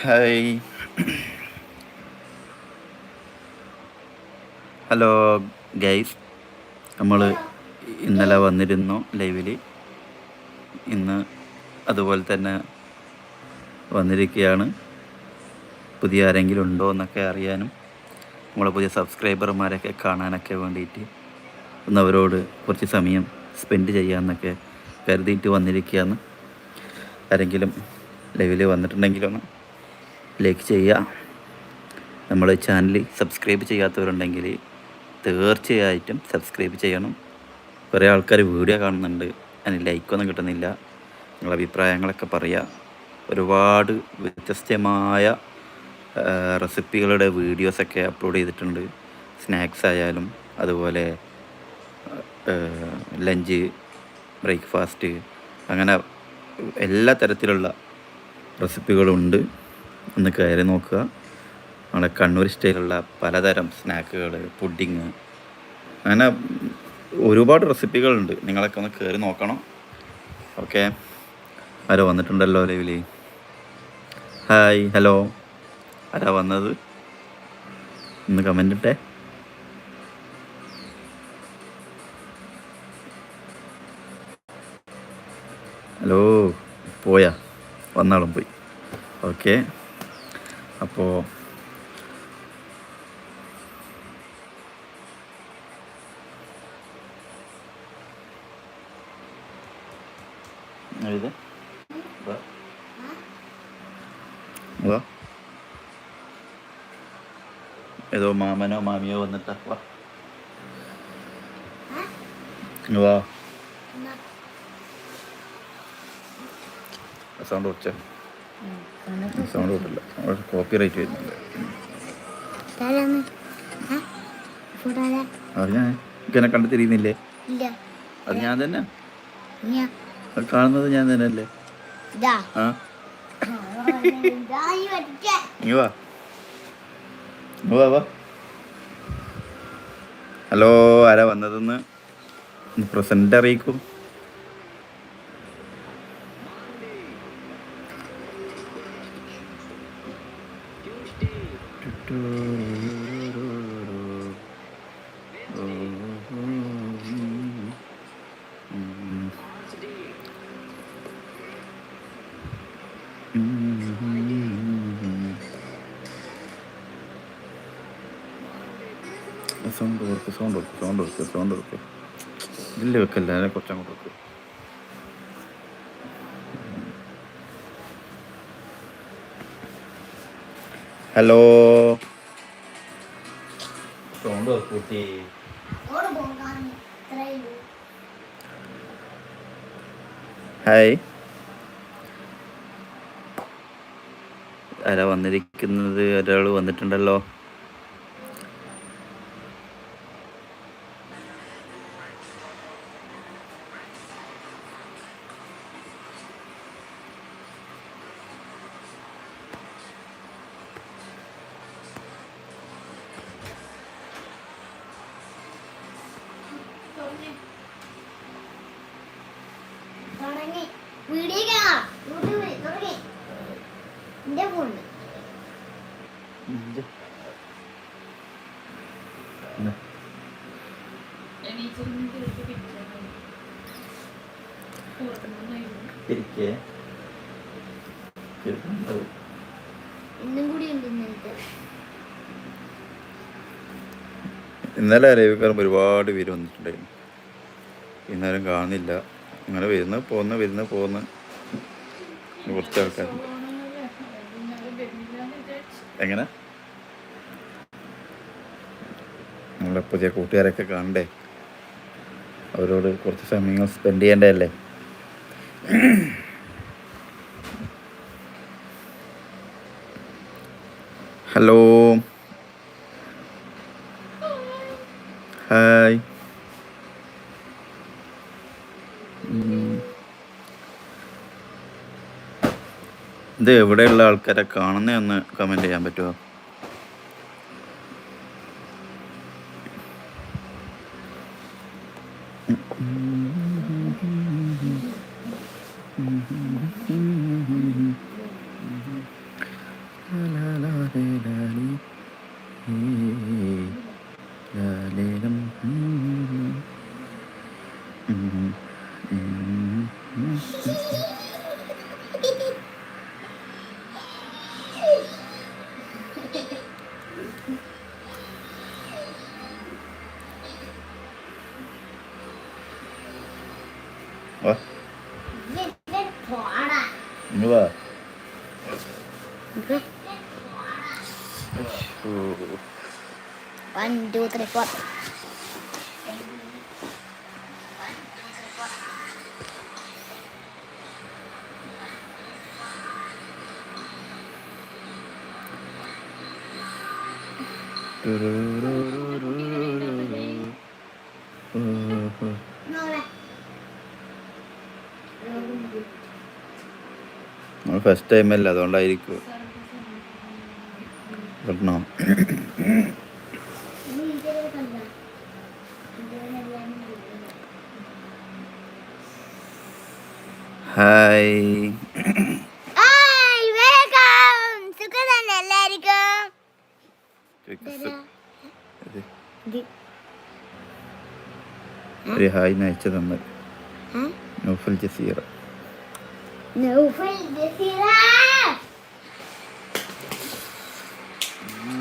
Hi. Hello guys. നമ്മൾ ഇന്നലെ വന്നിരുന്നു ലൈവിൽ ഇന്ന് അതുപോലെ തന്നെ വന്നിരിക്കുകയാണ്. പുതിയ ആരെങ്കിലും ഉണ്ടോ എന്നൊക്കെ അറിയാനും നമ്മളെ പുതിയ സബ്സ്ക്രൈബർമാരൊക്കെ കാണാനൊക്കെ വേണ്ടിയിട്ട് ഒന്ന് അവരോട് കുറച്ച് സമയം സ്പെൻഡ് ചെയ്യാമെന്നൊക്കെ കരുതിയിട്ട് വന്നിരിക്കുകയാണ്. ആരെങ്കിലും ലൈവിൽ വന്നിട്ടുണ്ടെങ്കിലൊന്ന് ലൈക്ക് ചെയ്യുക. നമ്മൾ ചാനൽ സബ്സ്ക്രൈബ് ചെയ്യാത്തവരുണ്ടെങ്കിൽ തീർച്ചയായിട്ടും സബ്സ്ക്രൈബ് ചെയ്യണം. കുറേ ആൾക്കാർ വീഡിയോ കാണുന്നുണ്ട്. അതിന് ലൈക്കൊന്നും കിട്ടുന്നില്ല. നിങ്ങളുടെ അഭിപ്രായങ്ങളൊക്കെ പറയുക ഒരുപാട് വ്യത്യസ്തമായ റെസിപ്പികളുടെ വീഡിയോസൊക്കെ അപ്ലോഡ് ചെയ്തിട്ടുണ്ട്. സ്നാക്സ് ആയാലും അതുപോലെ ലഞ്ച് ബ്രേക്ക്ഫാസ്റ്റ് അങ്ങനെ എല്ലാ തരത്തിലുള്ള റെസിപ്പികളുണ്ട് ഒന്ന് കയറി നോക്കുക. നമ്മുടെ കണ്ണൂർ സ്റ്റൈലുള്ള പലതരം സ്നാക്കുകൾ പുഡിങ്. അങ്ങനെ ഒരുപാട് റെസിപ്പികളുണ്ട്. നിങ്ങളൊക്കെ ഒന്ന് കയറി നോക്കണം. ഓക്കെ. ആരോ വന്നിട്ടുണ്ടല്ലോ ലൈവിലി. Hi hello. ആരാ വന്നത്? ഒന്ന് കമന്റ് ഇട്ടേ. ഹലോ പോയാ. വന്നാളും പോയി. ഓക്കെ. അപ്പോൾ എഴുത് വാ വാ ഏതോ മാമനോ മാമിയോ വന്നിട്ടാ. വാ. ഇങ്ങ് വാ സൗണ്ട് കുറച്ച. സൗണ്ട് കിട്ടില്ല. കോപ്പി റൈറ്റ് വരുന്നുണ്ട് ഞാൻ ഇങ്ങനെ കണ്ടു തിരിയുന്നില്ലേ അത് ഞാൻ തന്നെ. അത് കാണുന്നത് ഞാൻ തന്നെ അല്ലേ. ആ. ഇങ്ങ് വാ. വാ വാ. ഹലോ ആരാ വന്നതെന്ന്? പ്രസന്റ് അറിയിക്കൂ സൗണ്ട് കൊടുക്ക് സൗണ്ട് വെക്ക് സൗണ്ട് വെക്ക് ഇല്ല വെക്കല്ല. അതിനെ കുറച്ചങ്ങോട്ട് വെക്ക്. ഹലോ? Sound hi. ആരാ വന്നിരിക്കുന്നത്? ഒരാൾ വന്നിട്ടുണ്ടല്ലോ. വീഡിയോ കാണാം. യൂട്യൂബിൽ തുടങ്ങി. എന്റെ. ഇന്നലെ ലൈവിക്കാരും ഒരുപാട് പേര് വന്നിട്ടുണ്ടായിരുന്നു. ഇന്നാലും കാണുന്നില്ല. അങ്ങനെ വരുന്ന പോന്ന് വരുന്ന പോന്ന്. കുറച്ച് ആൾക്കാർ എങ്ങനെ? നമ്മളെ പുതിയ കൂട്ടുകാരൊക്കെ കാണണ്ടേ? അവരോട് കുറച്ച് സമയങ്ങൾ സ്പെൻഡ് ചെയ്യേണ്ടതല്ലേ? ഹലോ. ഇത് എവിടെയുള്ള ആൾക്കാരെ കാണുന്ന ഒന്ന് കമന്റ് ചെയ്യാൻ പറ്റുമോ വാ ഇങ്ങ് വാ one two three four. Do do do do do do. First time അല്ല? അതുകൊണ്ടായിരിക്കും. കിട്ടണോ? ഹായ് ഹായ് ഒരു നയിച്ചു തന്നത്? നൗഫൽ ജസീറ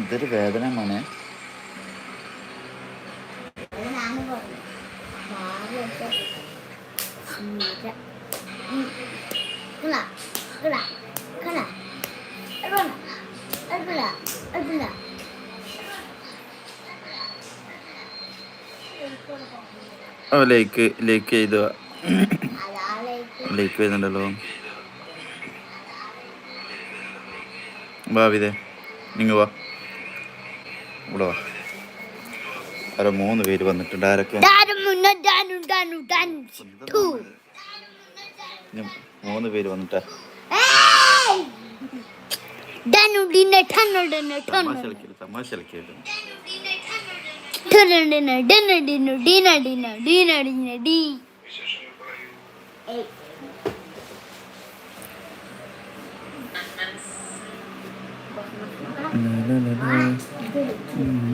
ഇതൊരു വേദന മോനെ. ലേക്ക് ലേക്ക് ചെയ്തു? അതാളേക്ക് ലേക്ക്. വരുന്നുണ്ടല്ലോ ഭാവിതേ നിങ്ങൾ വാ ഇവിടെ വാ ആരോ മൂന്ന് പേര് വന്നിട്ടുണ്ട് ആരൊക്കെ മുന്ന പേര് വന്നിട്ടാ തമാശ കളിക്കരുത് തമാശ കളിക്കരുത് ടന്നു ഡിന ഡിന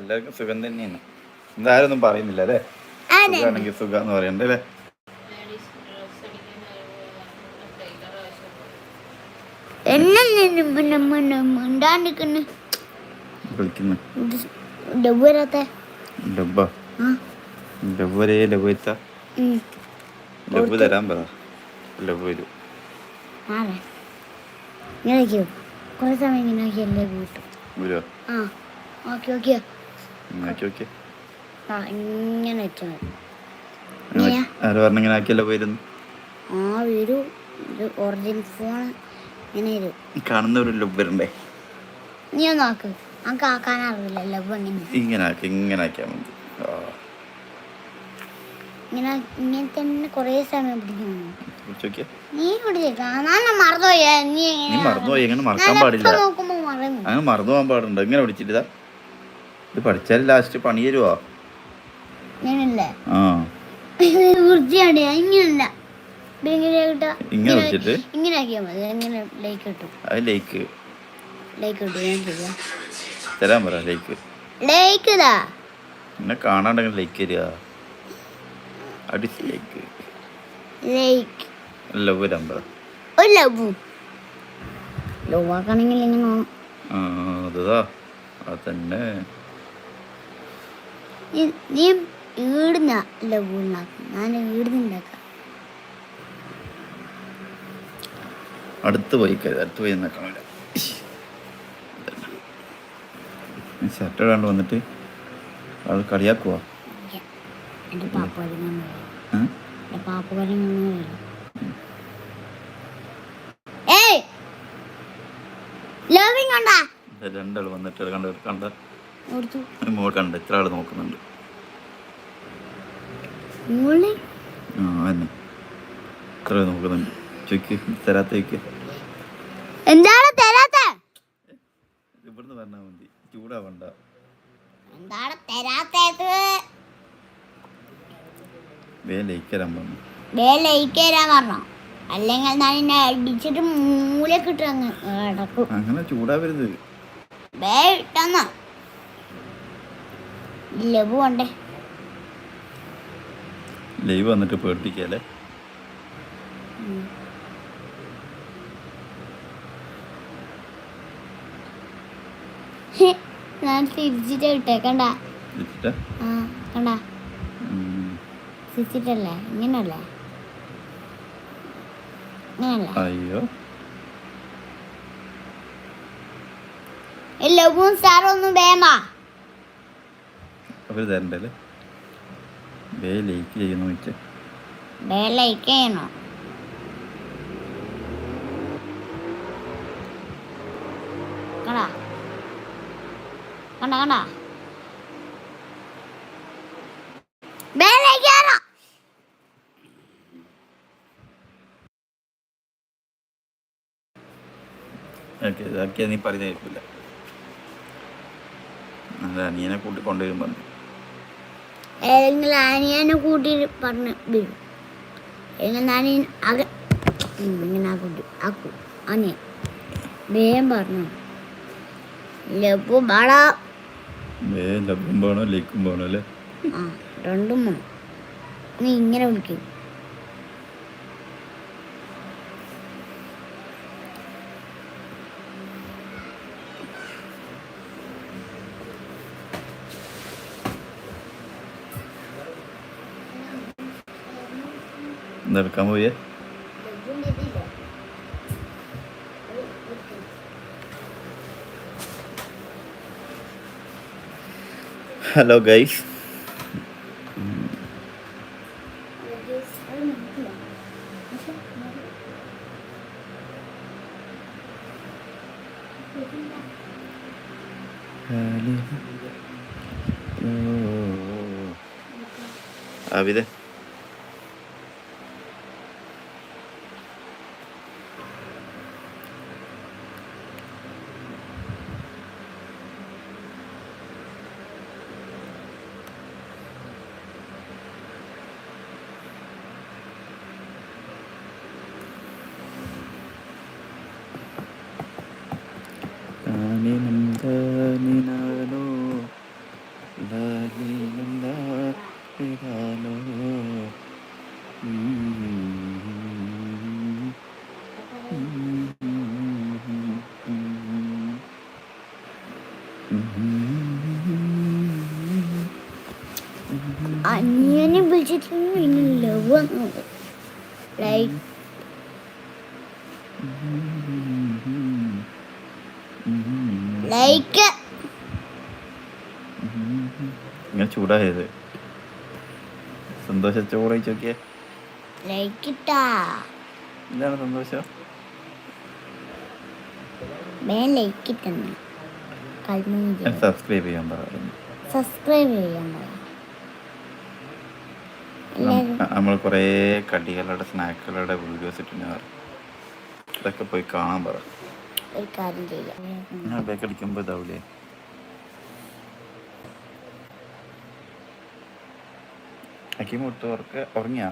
എല്ലാവർക്കും സുഖം തന്നെയാണ് എന്തായാലും പറയുന്നില്ല അല്ലേ? സുഖമാണെങ്കിൽ സുഖം സുഖാന്ന് പറയണ്ടേ അല്ലേ? എന്നെ തരാൻ പറ. ലവ് വരും. ഇങ്ങനെ കുറേ സമയം ഇങ്ങനെ ആ. Okay okay. ഇങ്ങനെ വെച്ചാൽ ഇങ്ങനെ ആക്കിയല്ലോ പോയിരുന്നു. ആ വരൂ. ഇത് ഒറിജിനൽ ഫോൺ ഇങ്ങനെ വരും. കാണുന്ന ഒരു ലവ് വരണ്ടേ? നീ ഒന്ന് ആക്ക്. നമുക്ക് ആക്കാൻ അറിയില്ല ലവ് എങ്ങനെ ഇങ്ങനെ ആക്കി ഇങ്ങനെ ആക്കിയാൽ മതി. ഇങ്ങനെ ഇങ്ങനെ തന്നെ കുറേ സമയം പിടിക്കുന്നു നീ ഞാൻ മറന്നുപോയാ. നീ മറന്നുപോയി. എങ്ങനെ മറക്കാൻ പാടില്ല. അങ്ങനെ മറന്നു പോകാൻ പാടുണ്ടോ? ഇങ്ങനെ പഠിച്ചിട്ടിതാ ഇത് പഠിച്ചാൽ ലാസ്റ്റ് പണി തരുവോ? ഇങ്ങനെ വെച്ചിട്ട്? ഇങ്ങനെ ആക്കിയാൽ മതി ലൈക്ക് കിട്ടും അത് ലേക്ക് ലൈക്ക് കിട്ടും ഞാൻ ചെയ്യാം. തരാൻ പറ ലേക്ക് ലൈക്ക് ഇതാ. എന്നെ കാണാണ്ടെങ്കിൽ ലൈക്ക് തരിക അടിച്ച് ലൈക്ക് ലൈക്ക് ലവ് നമ്പർ ഒരു ലവ് ലവ് ആക്കണമെങ്കിൽ ഇങ്ങനെ അത്. തന്നെ നീ- ഈടുന്ന ലവ് ഉണ്ടാക്കും ഞാൻ ഈടുന്നുണ്ടാക്കാം. അടുത്ത് പോയി അടുത്ത് പോയി നിൽക്കണില്ല ഷർട്ട് ഇടാണ്ട് വന്നിട്ട് അത് കളിയാക്കുവാ? രണ്ടാൾ വന്നിട്ട് കണ്ട കണ്ട മോൾ കണ്ട് എത്ര ആൾ നോക്കുന്നുണ്ട്. മോളെ? ആ തന്നെ ഇത്ര നോക്കുന്നുണ്ട്. ചോയ്ക്ക് തരാത്തേക്ക് എന്താണ് തരാത്ത? ഇവിടുന്ന് പറഞ്ഞാൽ മതി. ചൂടാവണ്ട. എന്താണ് തരാത്തത്? വേ ലയിക്കരാൻ പറഞ്ഞു. വേ ലൈക്ക് തരാൻ അല്ലെങ്കിൽ ഞാൻ എന്നെ അടിച്ചിട്ട് മൂലൊക്കെ ഇട്ട് അങ്ങ് കിടക്കും അങ്ങനെ ചൂടാവരുത്. വേ ഇട്ടെന്നാ. ലഘു വേണ്ടേ? ലൈവ് വന്നിട്ട് പേടിപ്പിക്കല്ലേ? ഞാൻ തിരിച്ചിട്ട് ആ കണ്ട? ഉം. തിരിച്ചിട്ടല്ലേ? ഇങ്ങനല്ലേ? അയ്യോ. ലഘുവും സാറൊന്നും വേണ്ട വേമാ അവർ തരണ്ടല്ലേ ബേ ലൈക്ക് ചെയ്യുന്നു വെച്ച് ബേ ലൈക്ക് ചെയ്യണോ? കണ്ടാ? കണ്ട കണ്ട? വേ ലൈക്ക് ചെയ്യണോ? ഓക്കെ ഇതാക്കിയാൽ നീ പറഞ്ഞില്ല നല്ല അനിയനെ കൂട്ടി കൊണ്ടുവരും പറഞ്ഞു. ഏതെങ്കിലും അനിയനെ കൂട്ടി പറഞ്ഞ് വരും അല്ലെങ്കിൽ അനിയൻ അക ഇങ്ങനെ ആക്കൂട്ടി കൂട്ടി ആക്കൂ അനിയൻ വേഗം പറഞ്ഞു. വേണോ ലൈക്കും വേണോ അല്ലേ? ആ രണ്ടും വേണം നീ ഇങ്ങനെ വിളിക്കും. എന്തെടുക്കാൻ പോയേ ഹലോ ഗൈസ് ആവിതെ അനിയനെ വിളിച്ചിട്ടൊന്നും ഇനി ലവ് ലൈക്ക് ലൈക്ക് ഇങ്ങനെ ചൂടായത്. സന്തോഷ ചോറ് ചോക്കിയേ ലൈക്ക് ഇട്ടാ. എന്താണ് സന്തോഷം? ലൈക്ക് ഇട്ടെന്ന്. കൽമുങ്ങി സബ്സ്ക്രൈബ് ചെയ്യാൻ സബ്സ്ക്രൈബ് ചെയ്യാൻ നമ്മൾ കുറേ കടികളുടെ സ്നാക്കുകളുടെ വീഡിയോസ് ഇട്ടിന് ഇതൊക്കെ പോയി കാണാൻ പറ. ഒരു കാര്യം ചെയ്യാം. ഉറക്ക ഉറങ്ങിയാ?